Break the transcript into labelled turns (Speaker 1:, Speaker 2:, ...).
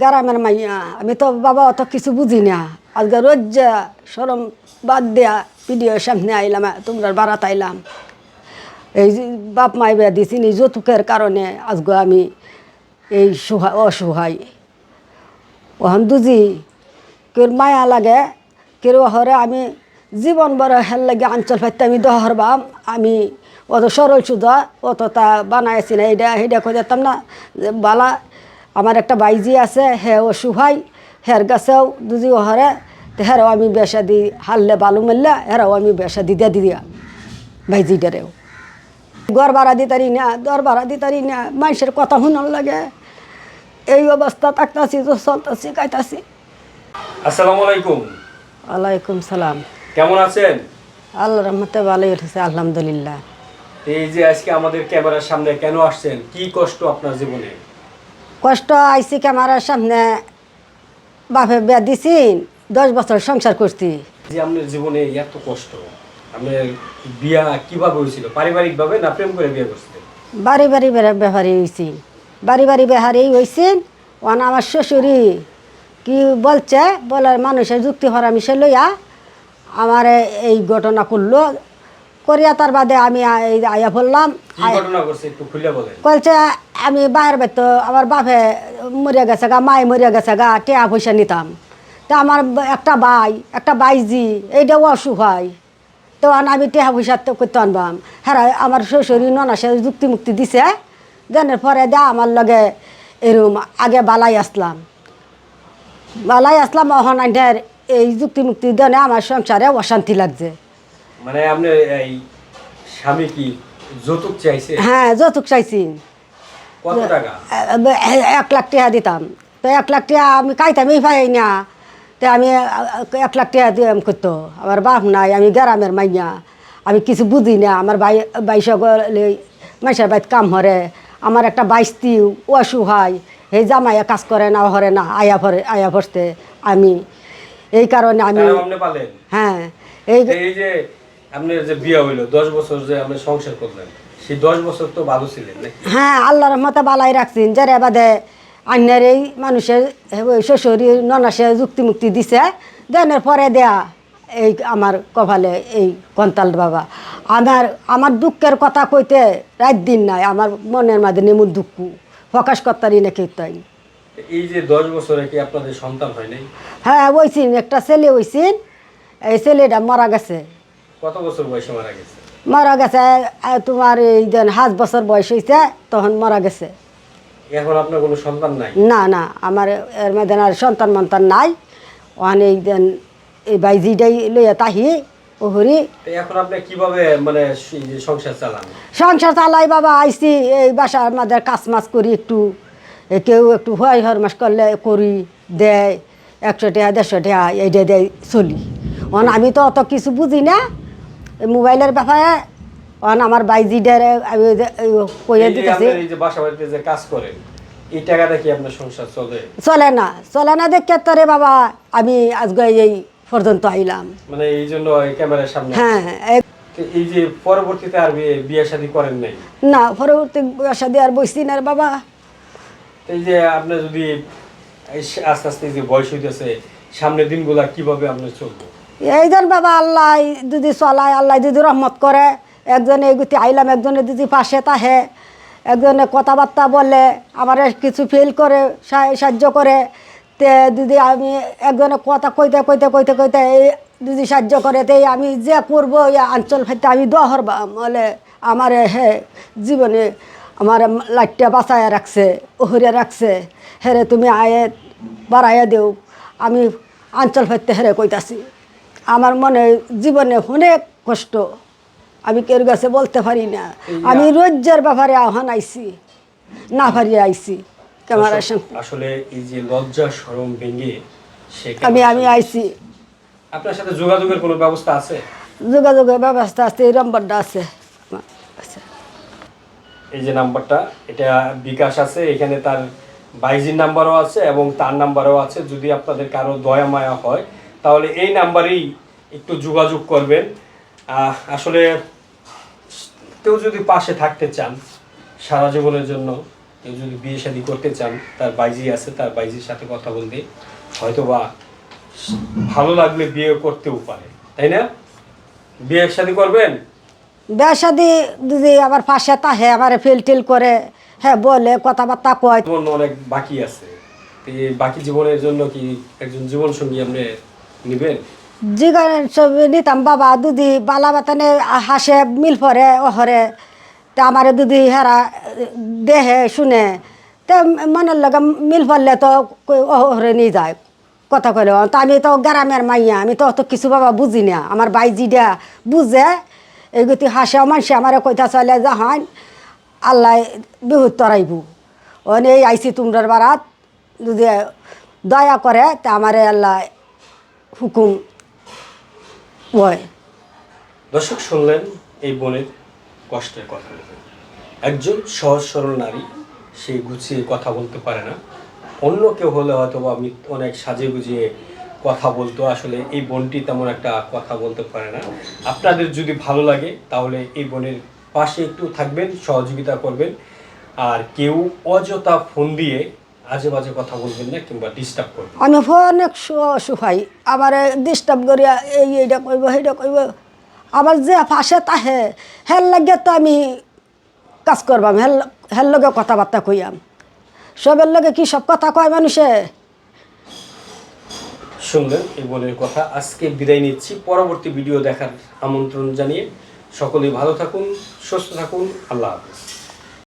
Speaker 1: গ্রামের মাইয়া আমি তো বাবা অত কিছু বুঝি না। আজকে রোজ যা সরম বাদ দেয়া ভিডিওর সামনে আইলাম তোমরা বারাত আইলাম। এই বাপ মাই বেয়া দিছি নি যৌতুকের কারণে আজকে আমি এই সুহা, অসহায়। ওহন দুজি কেউ মায়া লাগে কেউ হরে আমি জীবন বড় হেল লাগে আঞ্চল ফাইতে আমি দহর বাম, আমি অত সরল সুদা অত তা বানাইছি না এইটা সেইটা কই যেতাম না বালা আমার একটা বাইজি আছে হে ও সুহাই হের গাছেও দুজি হরে তো হেরাও আমি বেসা দি হারলে বালু মারলে হেরাও আমি বেসা দি দিয়ে দিয়া বাইজিটারেও। গড় ভাড়া দিতারি না দর ভাড়া দিতারি না মানুষের কথা শুনার লাগে। এই অবস্থা থাকতাছি তো চলতাছি কাইতাছি
Speaker 2: আসসালামু আলাইকুম।
Speaker 1: ওয়ালাইকুম সালাম।
Speaker 2: কেমন আছেন?
Speaker 1: আল্লাহ রহমতে ভালোই উঠেছে আলহামদুলিল্লাহ।
Speaker 2: এই যে আজকে আমাদের ক্যামেরার সামনে কেন আসছেন? কি কষ্ট আপনার জীবনে?
Speaker 1: কষ্ট আইসি ক্যামেরার সামনে বাপে বিয়া দিছিন দশ বছর সংসার করছি।
Speaker 2: যে আপনার জীবনে এত কষ্ট আপনার বিয়া কীভাবে হয়েছিল? পারিবারিক ভাবে না প্রেম করে বিয়ে করছিলেন?
Speaker 1: বাড়ি বাড়ি বেড়া বেহারি হয়েছি বাড়ি বাড়ি বেহারি হয়েছেন ওখানে আমার শ্বশুরি কি বলছে বলার মানুষের যুক্তি হরামিশে লইয়া আমার এই ঘটনা করল। করিয়া তার বাদে আমি আইয়া বললাম কলছে আমি বাইরের বাইতো আমার বাপে মরিয়া গেছে গা মাই মরিয়া গেছে গা টেয়া পয়সা নিতাম। তা আমার একটা বাই একটা বাইজি এইটাও অসুহায় তো আন আমি টেহা পয়সা তো করতে আনবাম। হ্যাঁ আমার শ্বশুরি ননাসে যুক্তি মুক্তি দিছে। দেনের পরে দা আমার লগে এরম আগে বালাই আসলাম। বালাই আসলাম অহন আইনের এই যুক্তি মুক্তি দেনে আমার সংসারে অশান্তি লাগছে।
Speaker 2: মানে আপনার এই স্বামী কি যৌতুক চাইছে?
Speaker 1: হ্যাঁ যৌতুক চাইছি।
Speaker 2: কত টাকা?
Speaker 1: এক লাখ টাকা দিতাম। তো এক লাখ টাকা আমি খাইতামই পাই না। তো আমি এক লাখ টাকা দিয়ে করতো আমার বাপ নাই আমি গ্রামের মাইয়া। আমি কিছু বুঝি না আমার বাই বাই সকলে মাইসের বাইত কাম হরে আমার একটা বাইশটি অসুহায় এই জামাইয়া কাজ করে না হরে না আয়া ভরে আয়া ভরতে আমি। এই কারণে আমি
Speaker 2: আপনি
Speaker 1: হ্যাঁ এই
Speaker 2: যে আপনার যে বিয়ে হইল দশ বছর যে আপনি সংসার করলেন সেই দশ বছর তো ভালো ছিলেন
Speaker 1: হ্যাঁ আল্লাহর মতো বালাই রাখছেন। যারা বাদে অন্যের এই মানুষের শ্বশুরি ননাসে যুক্তি মুক্তি দিছে দেনের পরে দেয়া এই আমার কপালে এই কন্তাল বাবা। আমার আমার দুঃখের কথা কইতে রাত দিন নাই আমার মনের মাঝে নেমুর দুঃখ। প্রকাশ করতারি নাকি তাই।
Speaker 2: এই যে দশ বছরে কি আপনাদের সন্তান হয় নাই?
Speaker 1: হ্যাঁ ওইছিন একটা ছেলে ওইছিন এই ছেলেটা মারা গেছে।
Speaker 2: কত বছর বয়সে মারা গেছে?
Speaker 1: মারা গেছে তোমার এই যেন হাত বছর বয়স হয়েছে তখন মারা গেছে।
Speaker 2: এখন আপনার কোনো সন্তান নাই?
Speaker 1: না না আমার এর মধ্যে আর সন্তান মন্তান নাই। ওখানে এই দেন এই বাইজিটাই লইয়া তাহি ওহরি।
Speaker 2: এখন আপনি কীভাবে মানে সংসার চালান?
Speaker 1: সংসার চালাই বাবা আইসি এই বাসার আমাদের কাজ মাছ করি একটু। কেউ একটু হয় হর মাস করলে করি দেয়। একশো টাকা দেড়শো টাকা এইটা দেয় চলি। আমি তো অত কিছু বুঝি না। মোবাইলের ব্যাপারে অন আমার এই কইয়ে দিতেছি।
Speaker 2: এই যে বাসা বাড়িতে যে কাজ করেন এই টাকাটা কি আপনার সংসার চলে?
Speaker 1: চলে না চলে না দেখে তোরে বাবা আমি আজকে এই পর্যন্ত আইলাম।
Speaker 2: মানে এই জন্য ক্যামেরার সামনে
Speaker 1: হ্যাঁ এই-
Speaker 2: যে পরবর্তীতে আর বিয়ে বিয়ে শাদী করেন নাই?
Speaker 1: না পরবর্তী বয়সা দিয়ে আর বসছি না বাবা।
Speaker 2: এই যে আপনি যদি আস্তে আস্তে যে বয়স হইতেছে সামনের দিনগুলা কীভাবে আপনার চলবে?
Speaker 1: এইজন বাবা আল্লাহ যদি চলায়, আল্লাহ যদি রহমত করে, একজনে এগুতি আইলাম, একজনে যদি পাশে তাহে, একজনে কথাবার্তা বলে, আমার কিছু ফিল করে সাহায্য করে, তে যদি আমি একজনে কথা কইতে কইতে কইতে কইতে এই যদি সাহায্য করে, তে আমি যে করব, এই অঞ্চল ফেতে আমি দহর বলে আমার হে জীবনে আমার লাইটটা বাঁচায় রাখছে ওহরে রাখছে, হেরে তুমি আয়ে বাড়াইয়া দেও, আমি অঞ্চল ফেরতে হেরে কইতাছি। আমার মনে জীবনে অনেক কষ্ট। আমি কেউ কাছে বলতে পারি না। আমি রোজ্যের ব্যাপারে আহ্বান আইছি না পারি আইছি ক্যামেরার
Speaker 2: আসলে এই যে লজ্জা শরম ভেঙে সে
Speaker 1: আমি আমি আইছি।
Speaker 2: আপনার সাথে যোগাযোগের কোনো ব্যবস্থা আছে?
Speaker 1: যোগাযোগের ব্যবস্থা আছে এই নম্বরটা আছে। আচ্ছা।
Speaker 2: এই যে নাম্বারটা এটা বিকাশ আছে এখানে তার বাইজির নাম্বারও আছে এবং তার নাম্বারও আছে। যদি আপনাদের কারও দয়া মায়া হয় তাহলে এই নাম্বারেই একটু যোগাযোগ করবেন। আসলে কেউ যদি পাশে থাকতে চান সারা জীবনের জন্য কেউ যদি বিয়ে শাদী করতে চান তার বাইজি আছে তার বাইজির সাথে কথা বলতে হয়তো বা ভালো লাগলে বিয়ে করতেও পারে তাই না? বিয়ে শাদী করবেন?
Speaker 1: বেসাদি যদি আবার পাশে তাহে আবার ফিল টিল করে হ্যাঁ বলে কথাবার্তা কয়।
Speaker 2: অনেক বাকি আছে। বাকি জীবনের জন্য কি একজন জীবন সঙ্গী আপনি নেবেন?
Speaker 1: জিগান সব নিতাম বাবা দুদি বালা বাতানে হাসে, মিল পরে ওহরে তা আমারে দুদি হেরা, দেহে শুনে। তে মনের লগে মিল পড়লে তো ওহরে নিয়ে যায়। কথা কইলে, তো আমি তো গ্রামের মাইয়া, আমি তো অত কিছু বাবা বুঝি না। আমার বাইজিটা বুঝে, এই গতি হাসে মানুষে আমারে কইতা চলে যাহান আল্লাহ বিহুত তরাইব। এই আইসি তোমরার বারাত। যদি দয়া করে, তা আমারে আল্লাহ হুকুম। হয়
Speaker 2: দর্শক, শুনলেন এই বোনের কষ্টের কথা। একজন সহজ সরল নারী, সে গুছিয়ে কথা বলতে পারে না। অন্য কেউ হলে হয়তো বা অনেক সাজে গুজিয়ে কথা বলতো। আসলে এই বোনটি তেমন একটা কথা বলতে পারে না। আপনাদের যদি ভালো লাগে, তাহলে এই বোনের পাশে একটু থাকবেন, সহযোগিতা করবেন। আর কেউ অযথা ফোন দিয়ে আজে বাজে কথা বলবেন না কিংবা ডিস্টার্ব করবেন
Speaker 1: আমি অনেক সুহাই আমার ডিস্টার্ব করিয়া এই এইটা কইব সেইটা কইব। আমার যে ফাঁসে তাহে হেল লাগে তো আমি কাজ করবাম হেল হেল লগে কথাবার্তা কইয়াম। সবের লগে কি সব কথা কয় মানুষে?
Speaker 2: শুনলেন এই বোনের কথা। আজকে বিদায় নিচ্ছি। পরবর্তী ভিডিও দেখার আমন্ত্রণ জানিয়ে সকলেই ভালো থাকুন সুস্থ থাকুন। আল্লাহ হাফিজ।